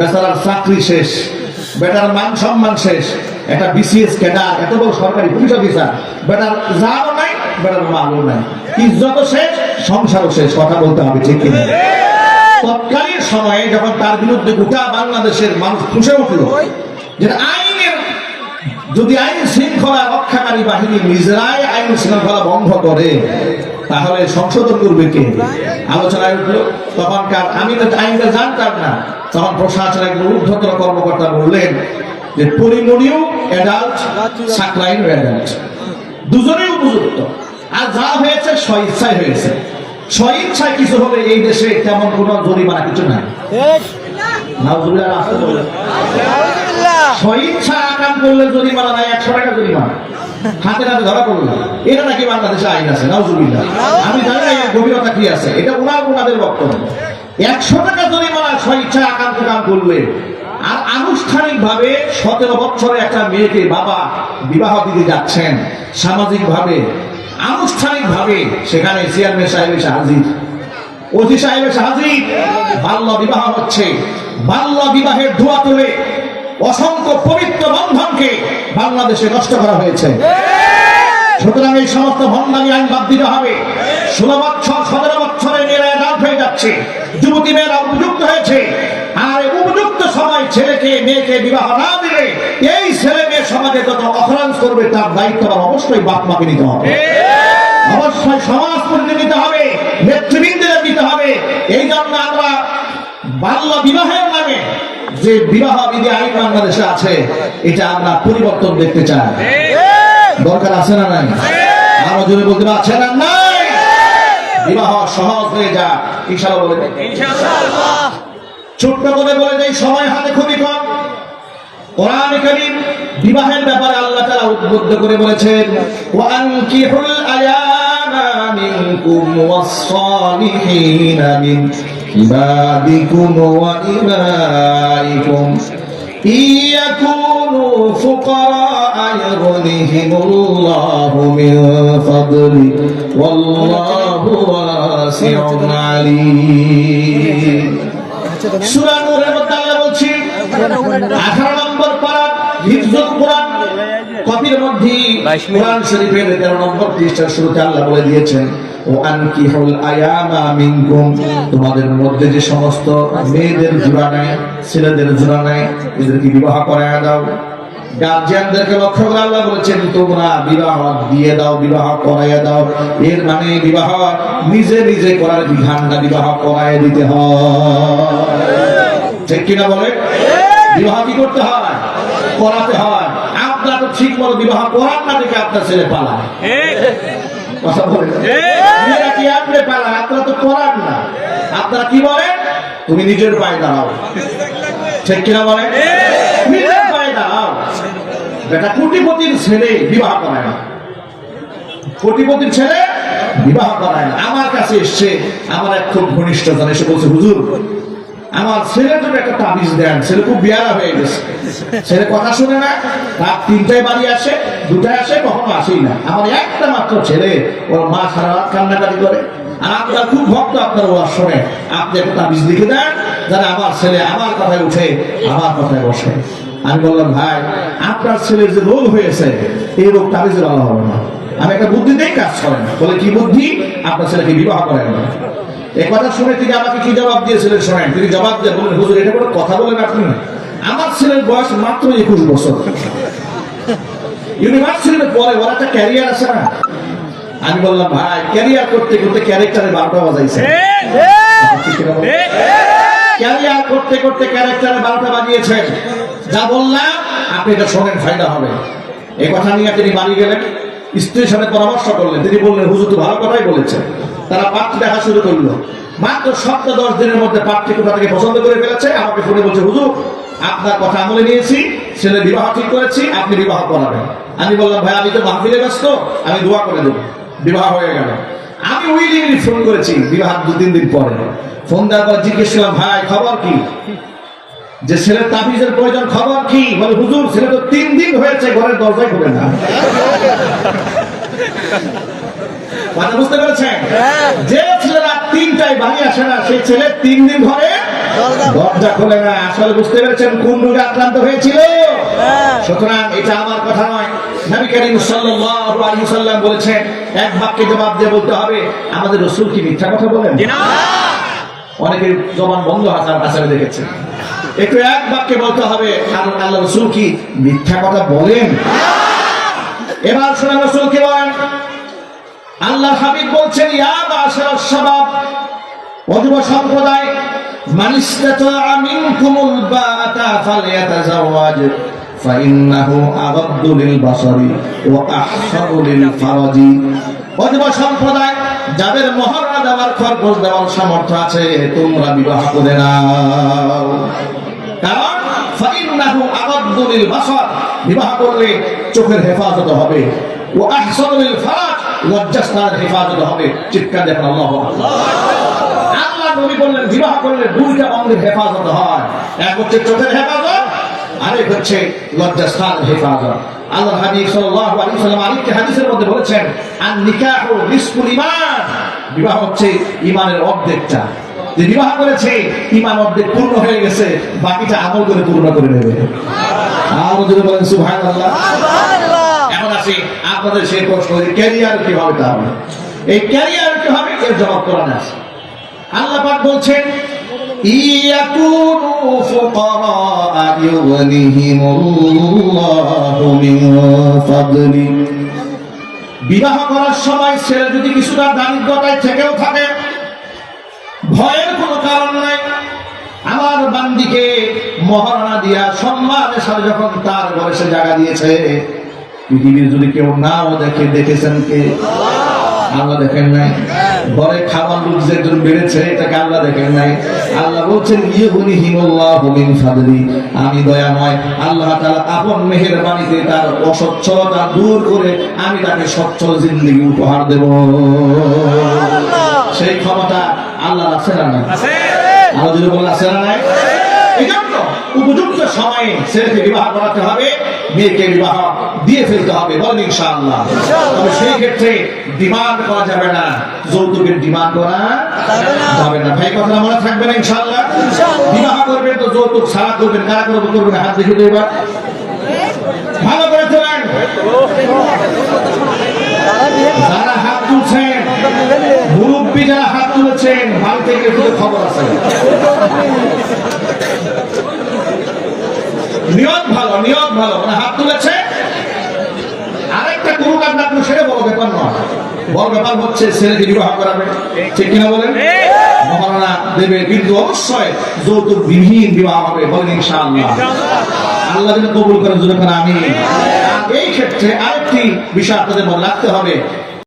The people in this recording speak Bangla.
বেচারার চাকরি শেষ, বেটার মান সম্মান শেষ, একটা বিসিএস ক্যাডার এত বড় সরকারি পুলিশ অফিসার বেটার যাও নাই, বেটার মালও নাই। ইজ্জত শেষ, সংসারও শেষ, কথা বলতে হবে ঠিক কিনা। তৎকালীন সময়ে যখন তার বিরুদ্ধে গোটা বাংলাদেশের মানুষ ফুসে উঠল যে আইনের, যদি আইন শৃঙ্খলা রক্ষাকারী বাহিনী নিজেরাই আইন শৃঙ্খলা বন্ধ করে তাহলে সংশোধন করবে কে? আলোচনায় উঠল তখনকার আমি তো আইনটা জানতাম না। তখন প্রশাসন একজন ঊর্ধ্বতর কর্মকর্তা বললেন যে পরিমণীয় অ্যাডাল্ট সাকলাইন অ্যাডাল্ট দুজনেই উপযুক্ত। আর যা হয়েছে স্বইচ্ছায় হয়েছে। স্বইচ্ছায় কিছু হলে এই দেশে তেমন কোনো জরিমানা কিছু নাই। স্বইচ্ছা আকাম করলে জরিমানা নাই একশো টাকা জরিমানা। হাতে হাতে ধরা পড়ল এটা নাকি বাংলাদেশে আইন আছে নাউজুবিল্লাহ। আমি জানি না গভীরতা কি আছে এটা ওনার ওনাদের বক্তব্য। একশো টাকা জরিমানা স্বইচ্ছা কাম আর আনুষ্ঠানিক ভাবে সতেরো বছরে একটা মেয়েকে বাবা বিবাহ দিতে যাচ্ছেন সামাজিক ভাবে আনুষ্ঠানিক ভাবে সেখানে চেয়ারম্যান সাহেব এসে হাজির। অতি সাহেব এসে হাজির। বাল্য বিবাহ হচ্ছে। বাল্য বিবাহের ধোয়া তুলে অসংখ্য বাংলাদেশে নষ্ট করা হয়েছে। সুতরাং এই সমস্ত ভণ্ডামি আইন বাদ দিতে হবে। ষোলো বছর, সতেরো বছরের মেয়েরা রাত হয়ে যাচ্ছে। যুবতী মেয়েরা উপযুক্ত হয়েছে। আর উপযুক্ত সময় ছেলেকে, মেয়েকে বিবাহ না দিলে এই ছেলে মেয়ে সমাজে যত অপরাধ করবে, তার দায়িত্ব অবশ্যই বাপ মাকে নিতে হবে। অবশ্যই সমাজ পর্যন্ত নিতে হবে, নেতৃবৃন্দের নিতে হবে। এই জন্য আমরা বাল্য বিবাহের যে বিবাহ বিধি আইন বাংলাদেশে আছে, এটা আমরা পরিবর্তন দেখতে চাই। দরকার আছে না নাই? আরও জোরে বলতে পারছে না নাই? বিবাহ সহজ হয়ে যা ইশারা বলে ছোট্ট করে বলে দেয় সময় হাতে খুবই কম। বিবাহের ব্যাপারে আল্লাহ তাআলা উদ্বুদ্ধ করে বলেছেন, ওয়ানকিহুল আয়ামা ইবাদিকুম ওয়া ইমাইকুম ইয়াকুনু ফুকারা يغنيهم من فضله والله واسع عليم সূরা নূরের মধ্যে আল্লাহ বলছি আঠারো নম্বর পারা হিফজুল কোরআন কপির মধ্যে কোরআন শরীফের তেরো নম্বর পৃষ্ঠার শুরুতে আল্লাহ বলে দিয়েছেন মিনকুম। তোমাদের মধ্যে যে সমস্ত মেয়েদের জোড়া নেয় ছেলেদের জোড়া নেয় এদেরকে বিবাহ করায় দাও। দিয়ে দাও, বিবাহ করাইয়া দাও। এর মানে বিবাহ নিজে নিজে করার বিবাহ দিতে হয়। কিনা বলে? বিবাহ কি করতে হয়? করাতে হয়। আপনার ঠিক মতো বিবাহ করার না দেখে আপনার ছেলে পালায়। কথা বলে কি আপনি পালায় আপনারা তো করার না। আপনারা কি বলেন? তুমি নিজের পায়ে দাঁড়াও। ঠিক কিনা বলে নিজের পায়ে দাঁড়াও। বেটা কোটিপতির ছেলে বিবাহ করায় না। কোটিপতির ছেলে বিবাহ করায় না। আমার কাছে এসছে আমার এক খুব ঘনিষ্ঠ জন এসে বলছে হুজুর আমার ছেলের জন্য একটা তাবিজ দেন। ছেলে খুব বিয়ারা হয়ে গেছে। ছেলে কথা শুনে না, রাত তিনটায় বাড়ি আসে, দুটায় আসে, কখনো আসেই না। আমার একটা মাত্র ছেলে, ওর মা সারা রাত কান্নাকাটি করে। আপনার খুব ভক্ত, আপনার শোনে। আপনি একটা তাবিজ লিখে দেন যারা আমার ছেলে আমার কথায় উঠে, আমার কথায় বসে। আমি বললাম, ভাই, আপনার ছেলের যে রোগ হয়েছে, এই রোগ তাবিজের আল্লাহ হবে না। আমি একটা বুদ্ধি দিয়ে কাজ করেন। বলে, কি বুদ্ধি? আপনার ছেলেকে বিবাহ করেন না। এ কথা শুনে তিনি আমাকে কি জবাব দিয়েছিলেন শোনেন? তিনি জবাব দিয়ে বলেন হুজুর এটা কোনো কথা বলেন আপনি? আমার ছেলের বয়স মাত্র একুশ বছর। ইউনিভার্সিটিতে পরে ওর একটা ক্যারিয়ার আছে না? আমি বললাম ভাই ক্যারিয়ার করতে করতে ক্যারেক্টারে বারোটা বাজাইছে। ক্যারিয়ার করতে করতে ক্যারেক্টারে বারোটা বাজিয়েছেন যা বললাম আপনি এটা শোনেন ফায়দা হবে। এই কথা নিয়ে তিনি বাড়ি গেলেন স্ত্রীর সাথে পরামর্শ করলেন। তিনি বললেন হুজুর তো ভালো কথাই বলেছেন। তারা পাত্র দেখা শুরু করল। মাত্র সপ্তাহ দশ দিনের মধ্যে পাত্রী কোথা থেকে পছন্দ করে ফেলেছে? আমাকে ফোনে বলছে, হুজুর, আপনার কথা আমলে নিয়েছি, ছেলে বিবাহ ঠিক করেছি, আপনি বিবাহ করাবেন। আমি বললাম, ভাই, আমি তো মাহফিলে ব্যস্ত, আমি দোয়া করে দেবো। বিবাহ হয়ে গেল। আমি দিনই ফোন করেছি, বিবাহ দু তিন দিন পরে। ফোন দেওয়ার পর জিজ্ঞেস করলাম, ভাই, খবর কি? যে ছেলের তাবিজের প্রয়োজন, খবর কি? বলে, হুজুর, ছেলে তো তিন দিন হয়েছে, ঘরের দরজায় খুলে না। কথা বুঝতে পেরেছেন? যে ছেলেরা তিনটায় বাড়ি আসে না সেই ছেলে তিন দিন ধরে দরজা খোলে না। আসলে বুঝতে পেরেছেন কোন রোগে আক্রান্ত হয়েছিল? সুতরাং এটা আমার কথা নয়। নবী করিম সাল্লাল্লাহু আলাইহি সাল্লাম বলেছেন এক বাক্যে জবাব দিয়ে বলতে হবে আমাদের রাসূল কি মিথ্যা কথা বলেন? অনেকের জবান বন্ধ দেখেছে। একটু এক বাক্যে বলতে হবে আর আল্লাহ রসুল কি মিথ্যা কথা বলেন? এবার শোনা রসুল কি বলেন? আল্লাহ হাবিব বলছেন সম্প্রদায় যাদের দেওয়ার দেওয়ার সামর্থ্য আছে, তোমরা বিবাহ করে না কারণ বিবাহ করলে চোখের হেফাজত হবে। ও আহসানু ফারাজ লজ্জাস্থানের হেফাজত হবে, চিৎকার আল্লাহু আল্লাহ নবী বললেন, বিবাহ করলে দুইটা অঙ্গের হেফাজত হয়। এক হচ্ছে চোখের হেফাজত, আরেক হচ্ছে হেফাজত। আল্লাহ হাবিব সাল্লাম আরেকটি হাদিসের মধ্যে বলেছেন আন নিকাহু নিসফুল ঈমান। বিবাহ হচ্ছে ঈমানের অর্ধেকটা। যে বিবাহ করেছে, ঈমান অর্ধেক পূর্ণ হয়ে গেছে, বাকিটা আমল করে পূর্ণ করে নেবে। আর যদি বলেন, সুবহানাল্লাহ। আসি আপনাদের সেই প্রশ্ন ক্যারিয়ার কীভাবে তাহলে এই ক্যারিয়ার কীভাবে এর জবাব কোরআনে আছে আল্লাহ পাক বলছেন, ইয়াকুনু ফুকারা ইউগনিহিমুল্লাহু মিন ফাদলি। বিবাহ করার সময় ছেলে যদি কিছুটা দারিদ্রতায় থেকেও থাকে, ভয়ের কোনো কারণ নাই। আমার বান্দিকে মহারণা দিয়া সম্মানের সাথে যখন তার ঘরে সে জায়গা দিয়েছে পৃথিবীর যদি কেউ নাও দেখে দেখেছেন কে? আল্লাহ। দেখেন নাই। ঘরে খাবার যে একজন বেড়েছে এটাকে আল্লাহ দেখেন নাই। আল্লাহ বলছেন ইয়ে বলি হিমুল্লাহ মিন ফাদলি। আমি দয়াময় আল্লাহ তাআলা আপন মেহেরবানিতে তার অসচ্ছলতা দূর করে আমি তাকে সচ্ছল জিন্দগি উপহার দেব। সেই ক্ষমতা আল্লাহ আছে না নাই? আল্লাহ যদি বলেন আছে না নাই? উপযুক্ত সময়ে ছেলেকে বিবাহ করাতে হবে মেয়েকে বিবাহ দিয়ে ফেলতে হবে বলেন ইনশাআল্লাহ। তবে সেই ক্ষেত্রে ডিমান্ড করা যাবে না যৌতুকের ডিমান্ড করা যাবে না। ভাই কথা মনে থাকবে না ইনশাআল্লাহ? বিবাহ করবেন তো যৌতুক ছাড়া করবেন কারা করবে করবেন হাত দেখে দেবে ভালো করে তোলেন যারা হাত তুলছেন মুরব্বী যারা হাত তুলেছেন ভালো থেকে খবর আছে। নিয়ত ভালো নিয়ত ভালো। মানে হাত তুলেছে। আরেকটা না কোনো সেটা বড় ব্যাপার নয়। বড় ব্যাপার হচ্ছে ছেলেকে বিবাহ করাবে। ঠিক কিনা বলেন? মহারণা দেবে, কিন্তু অবশ্যই যৌতুক বিহীন বিবাহ হবে বলেন ইনশাআল্লাহ। আল্লাহ যদি কবুল করেন যদি আমি এই ক্ষেত্রে আরেকটি বিষয় আপনাদের মনে রাখতে হবে।